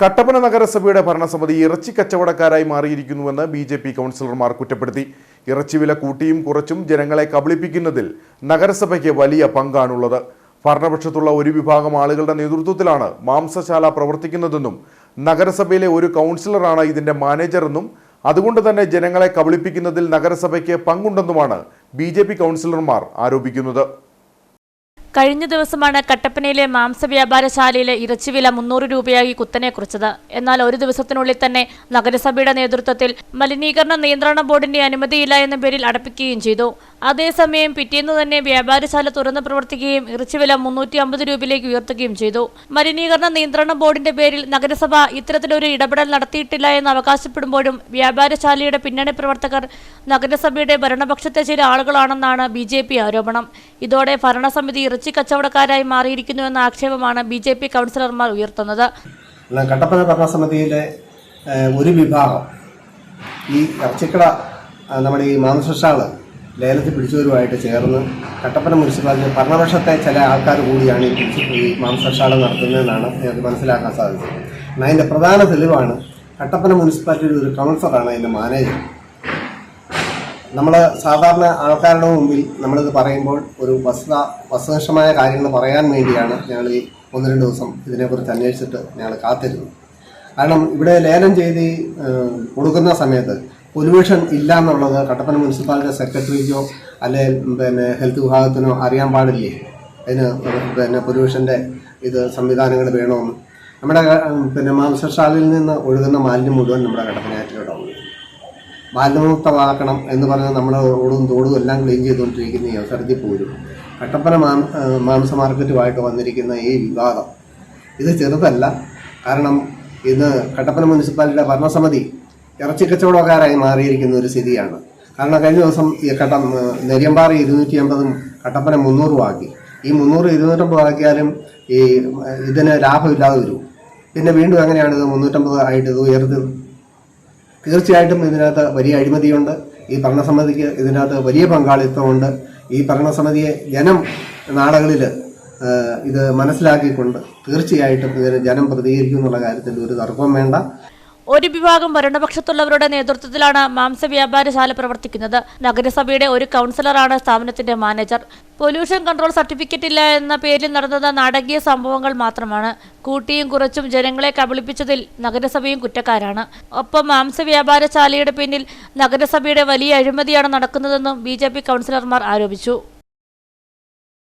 കട്ടപ്പന നഗരസഭയുടെ ഭരണസമിതി ഇറച്ചി കച്ചവടക്കാരായി മാറിയിരിക്കുന്നുവെന്ന് ബി ജെ പി കൗൺസിലർമാർ കുറ്റപ്പെടുത്തി. ഇറച്ചി വില കൂട്ടിയും കുറച്ചും ജനങ്ങളെ കബളിപ്പിക്കുന്നതിൽ നഗരസഭയ്ക്ക് വലിയ പങ്കാണുള്ളത്. ഭരണപക്ഷത്തുള്ള ഒരു വിഭാഗം ആളുകളുടെ നേതൃത്വത്തിലാണ് മാംസശാല പ്രവർത്തിക്കുന്നതെന്നും നഗരസഭയിലെ ഒരു കൗൺസിലറാണ് ഇതിന്റെ മാനേജറെന്നും അതുകൊണ്ട് തന്നെ ജനങ്ങളെ കബളിപ്പിക്കുന്നതിൽ നഗരസഭയ്ക്ക് പങ്കുണ്ടെന്നുമാണ് ബി കൗൺസിലർമാർ ആരോപിക്കുന്നത്. കഴിഞ്ഞ ദിവസമാണ് കട്ടപ്പനയിലെ മാംസ വ്യാപാരശാലയിലെ ഇറച്ചിവില മുന്നൂറ് രൂപയായി കുത്തനെ കുറിച്ചത്. എന്നാൽ ഒരു ദിവസത്തിനുള്ളിൽ തന്നെ നഗരസഭയുടെ നേതൃത്വത്തിൽ മലിനീകരണ നിയന്ത്രണ ബോർഡിന്റെ അനുമതിയില്ല എന്ന പേരിൽ അടപ്പിക്കുകയും ചെയ്തു. അതേസമയം പിറ്റേന്ന് തന്നെ വ്യാപാരശാല തുറന്ന് പ്രവർത്തിക്കുകയും ഇറച്ചിവില മുന്നൂറ്റി അമ്പത് രൂപയിലേക്ക് ഉയർത്തുകയും ചെയ്തു. മലിനീകരണ നിയന്ത്രണ ബോർഡിന്റെ പേരിൽ നഗരസഭ ഇത്തരത്തിലൊരു ഇടപെടൽ നടത്തിയിട്ടില്ല എന്ന് അവകാശപ്പെടുമ്പോഴും വ്യാപാരശാലയുടെ പിന്നണി പ്രവർത്തകർ നഗരസഭയുടെ ഭരണപക്ഷത്തെ ചില ആളുകളാണെന്നാണ് ബി ആരോപണം. ഇതോടെ ഭരണസമിതി ഇറച്ചി കച്ചവടക്കാരായി മാറിയിരിക്കുന്നുവെന്ന ആക്ഷേപമാണ് ബി ജെ പി കൗൺസിലർമാർ ഉയർത്തുന്നത്. കട്ടപ്പന ഭരണസമിതിയിലെ ഒരു വിഭാഗം ഈ ഇറച്ചിക്കട നമ്മുടെ ഈ മാംസശാല ലേലത്തിൽ പിടിച്ചവരുമായിട്ട് ചേർന്ന് കട്ടപ്പന മുനിസിപ്പാലിറ്റി ഭരണപക്ഷത്തെ ചില ആൾക്കാർ കൂടിയാണ് ഈ ഈ മാംസശാല നടത്തുന്നതെന്നാണ് ഞങ്ങൾക്ക് മനസ്സിലാക്കാൻ സാധിച്ചത്. എന്നാൽ അതിന്റെ പ്രധാന തെളിവാണ് കട്ടപ്പന മുനിസിപ്പാലിറ്റിയുടെ ഒരു കൗൺസിലറാണ് അതിന്റെ മാനേജർ. നമ്മൾ സാധാരണ ആൾക്കാരുടെ മുമ്പിൽ നമ്മളിത് പറയുമ്പോൾ ഒരു വസ്തുത വസ്തുനിഷ്ഠമായ കാര്യങ്ങൾ പറയാൻ വേണ്ടിയാണ് ഞങ്ങൾ ഈ ഒന്ന് രണ്ട് ദിവസം ഇതിനെക്കുറിച്ച് അന്വേഷിച്ചിട്ട് ഞങ്ങൾ കാത്തിരുന്നു കാരണം ഇവിടെ ലേലം ചെയ്ത് കൊടുക്കുന്ന സമയത്ത് പൊല്യൂഷൻ ഇല്ല എന്നുള്ളത് കട്ടപ്പന മുനിസിപ്പാലിറ്റി സെക്രട്ടറിക്കോ അല്ലെ പിന്നെ ഹെൽത്ത് വിഭാഗത്തിനോ അറിയാൻ പാടില്ലേ? അതിന് പിന്നെ പൊല്യൂഷന്റെ ഇത് സംവിധാനങ്ങൾ വേണമെന്ന് നമ്മുടെ പിന്നെ മാംസശാലയിൽ നിന്ന് ഒഴുകുന്ന മാലിന്യം മുഴുവൻ നമ്മുടെ കട്ടപ്പനയാറ്റിലോട്ടാണ് മാലിന്യമുക്തമാക്കണം എന്ന് പറഞ്ഞാൽ നമ്മൾ റോഡും തോടും എല്ലാം ക്ലീൻ ചെയ്തുകൊണ്ടിരിക്കുന്ന ഈ അവസരത്തിൽ പോലും കട്ടപ്പന മാംസ മാർക്കറ്റുമായിട്ട് വന്നിരിക്കുന്ന ഈ വിവാദം ഇത് ചെറുതല്ല. കാരണം ഇന്ന് കട്ടപ്പന മുനിസിപ്പാലിറ്റിയുടെ ഭരണസമിതി ഇറച്ചി കച്ചവടക്കാരായി മാറിയിരിക്കുന്ന ഒരു സ്ഥിതിയാണ്. കാരണം കഴിഞ്ഞ ദിവസം ഈ കട്ട നെരിയമ്പാറ ഇരുന്നൂറ്റി അമ്പതും കട്ടപ്പന മുന്നൂറും ആക്കി. ഈ മുന്നൂറ് ഇരുന്നൂറ്റമ്പത് ആക്കിയാലും ഈ ഇതിന് ലാഭമില്ലാതെ വരും. പിന്നെ വീണ്ടും അങ്ങനെയാണ് ഇത് മുന്നൂറ്റമ്പത് ആയിട്ട് ഇത് ഉയർത്തി? തീർച്ചയായിട്ടും ഇതിനകത്ത് വലിയ അഴിമതിയുണ്ട്. ഈ ഭരണസമിതിക്ക് ഇതിനകത്ത് വലിയ പങ്കാളിത്തമുണ്ട്. ഈ ഭരണസമിതിയെ ജനം നാളുകളിൽ ഇത് മനസ്സിലാക്കിക്കൊണ്ട് തീർച്ചയായിട്ടും ഇതിന് ജനം പ്രതികരിക്കും എന്നുള്ള കാര്യത്തിൽ ഒരു തർക്കവും വേണ്ട. ഒരു വിഭാഗം ഭരണപക്ഷത്തുള്ളവരുടെ നേതൃത്വത്തിലാണ് മാംസ വ്യാപാരശാല പ്രവർത്തിക്കുന്നത്. നഗരസഭയുടെ ഒരു കൗൺസിലറാണ് സ്ഥാപനത്തിന്റെ മാനേജർ. പൊല്യൂഷൻ കൺട്രോൾ സർട്ടിഫിക്കറ്റ് ഇല്ല എന്ന പേരിൽ നടന്നത് നാടകീയ സംഭവങ്ങൾ മാത്രമാണ്. കൂട്ടിയും കുറച്ചും ജനങ്ങളെ കബളിപ്പിച്ചതിൽ നഗരസഭയും കുറ്റക്കാരാണ്. ഒപ്പം മാംസ വ്യാപാരശാലയുടെ പിന്നിൽ നഗരസഭയുടെ വലിയ അഴിമതിയാണ് നടക്കുന്നതെന്നും ബി കൗൺസിലർമാർ ആരോപിച്ചു.